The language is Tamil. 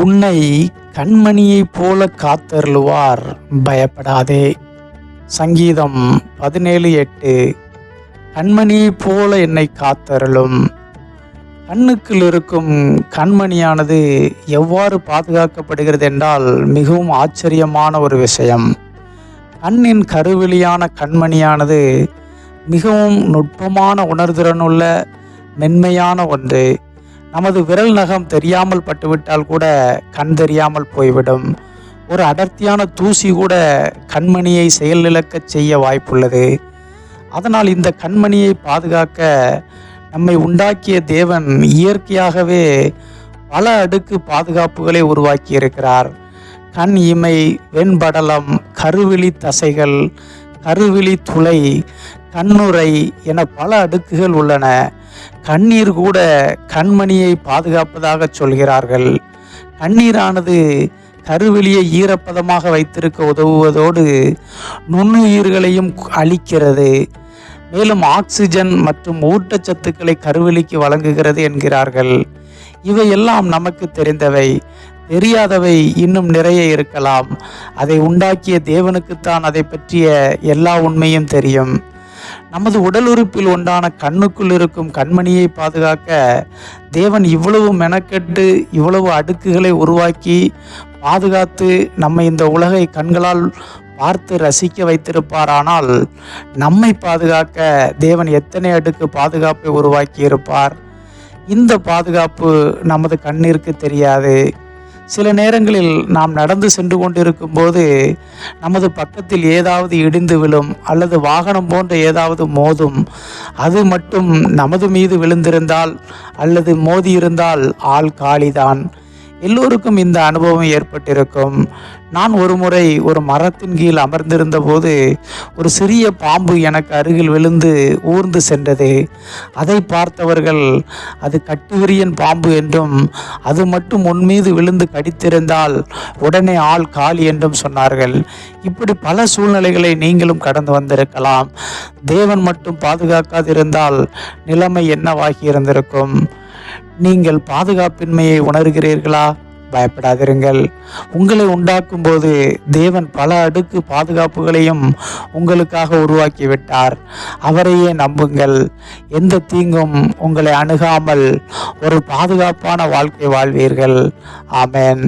உன்னை கண்மணியைப் போல காத்தருளுவார். பயப்படாதே. சங்கீதம் பதினேழு எட்டு. கண்மணியைப் போல என்னை காத்தருளும். கண்ணுக்குள் இருக்கும் கண்மணியானது எவ்வாறு பாதுகாக்கப்படுகிறது என்றால் மிகவும் ஆச்சரியமான ஒரு விஷயம். கண்ணின் கருவெளியான கண்மணியானது மிகவும் நுட்பமான உணர்திறனுள்ள மென்மையான ஒன்று. நமது விரல் நகம் தெரியாமல் பட்டுவிட்டால் கூட கண் தெரியாமல் போய்விடும். ஒரு அடர்த்தியான தூசி கூட கண்மணியை செயலிழக்கச் செய்ய வாய்ப்புள்ளது. அதனால் இந்த கண்மணியை பாதுகாக்க நம்மை உண்டாக்கிய தேவன் இயற்கையாகவே பல அடுக்கு பாதுகாப்புகளை உருவாக்கி இருக்கிறார் கண் இமை வெண்படலம் கருவிழி தசைகள் கருவிழி துளை கண்ணுரை என பல அடுக்குகள் உள்ளன. கண்ணீர் கூட கண்மணியை பாதுகாப்பதாக சொல்கிறார்கள். கண்ணீரானது கருவெளியை ஈரப்பதமாக வைத்திருக்க உதவுவதோடு நுண்ணுயிர்களையும் அளிக்கிறது மேலும் ஆக்சிஜன் மற்றும் ஊட்டச்சத்துக்களை கருவெளிக்கு வழங்குகிறது என்கிறார்கள். இவையெல்லாம் நமக்கு தெரிந்தவை. தெரியாதவை இன்னும் நிறைய இருக்கலாம். அதை உண்டாக்கிய தேவனுக்குத்தான் அதை பற்றிய எல்லா உண்மையும் தெரியும். நமது உடல் உறுப்பில் உண்டான கண்ணுக்குள் இருக்கும் கண்மணியை பாதுகாக்க தேவன் இவ்வளவு மெனக்கெட்டு இவ்வளவு அடுக்குகளை உருவாக்கி பாதுகாத்து நம்மை இந்த உலகை கண்களால் பார்த்து ரசிக்க வைத்திருப்பாரானால் நம்மை பாதுகாக்க தேவன் எத்தனை அடுக்கு பாதுகாப்பை உருவாக்கி இருப்பார் இந்த பாதுகாப்பு நமது கண்ணிற்கு தெரியாது. சில நேரங்களில் நாம் நடந்து சென்று கொண்டிருக்கும் போது நமது பக்கத்தில் ஏதாவது இடிந்து விழும் அல்லது வாகனம் போன்ற ஏதாவது மோதும் அது மட்டும் நமது மீது விழுந்திருந்தால் அல்லது மோதியிருந்தால் ஆள் காலிதான். எல்லோருக்கும் இந்த அனுபவம் ஏற்பட்டிருக்கும். நான் ஒரு முறை ஒரு மரத்தின் கீழ் அமர்ந்திருந்த போது ஒரு சிறிய பாம்பு எனக்கு அருகில் விழுந்து ஊர்ந்து சென்றது. அதை பார்த்தவர்கள் அது கட்டுவிரியன் பாம்பு என்றும் அது மட்டும் உன் மீது விழுந்து கடித்திருந்தால் உடனே ஆள் காலி என்றும் சொன்னார்கள். இப்படி பல சூழ்நிலைகளை நீங்களும் கடந்து வந்திருக்கலாம். தேவன் மட்டும் பாதுகாக்காதிருந்தால் நிலைமை என்னவாகி இருந்திருக்கும்? நீங்கள் பாதுகாப்பின்மையை உணர்கிறீர்களா? பயப்படாதிருங்கள். உங்களை உண்டாக்கும் போது தேவன் பல அடுக்கு பாதுகாப்புகளையும் உங்களுக்காக உருவாக்கிவிட்டார். அவரையே நம்புங்கள். எந்த தீங்கும் உங்களை அணுகாமல் ஒரு பாதுகாப்பான வாழ்க்கை வாழ்வீர்கள். ஆமேன்.